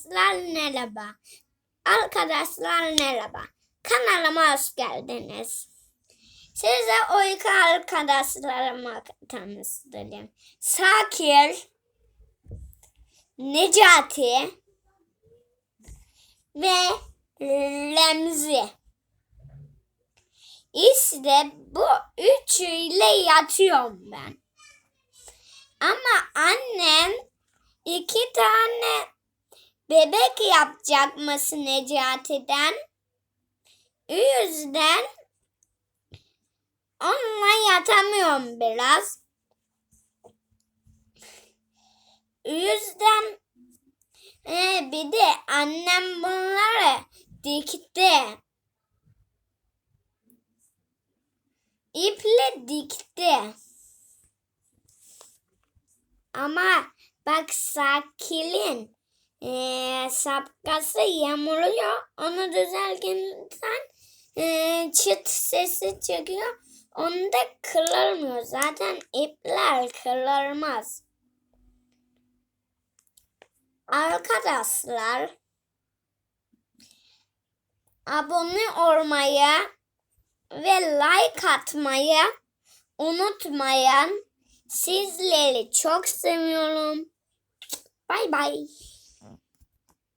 Arkadaşlar merhaba. Arkadaşlar merhaba. Kanalıma hoş geldiniz. Size uyku arkadaşlarımı tanıştırayım. Sakir, Necati ve Remzi. İşte bu üçüyle yatıyorum ben. Ama annem iki tane bebek yapacakmış Necati'den. O yüzden onunla yatamıyorum biraz. O yüzden e, bir de annem bunları dikti. İple dikti. Ama bak Sakil'in eee şapkası yamuluyor. Onu düzeltirsen eee çıt sesi çıkıyor. Onda kırılmıyor. Zaten ipler kırılmaz. Arkadaşlar abone olmayı ve like atmayı unutmayın. Sizleri çok seviyorum. Bay bay.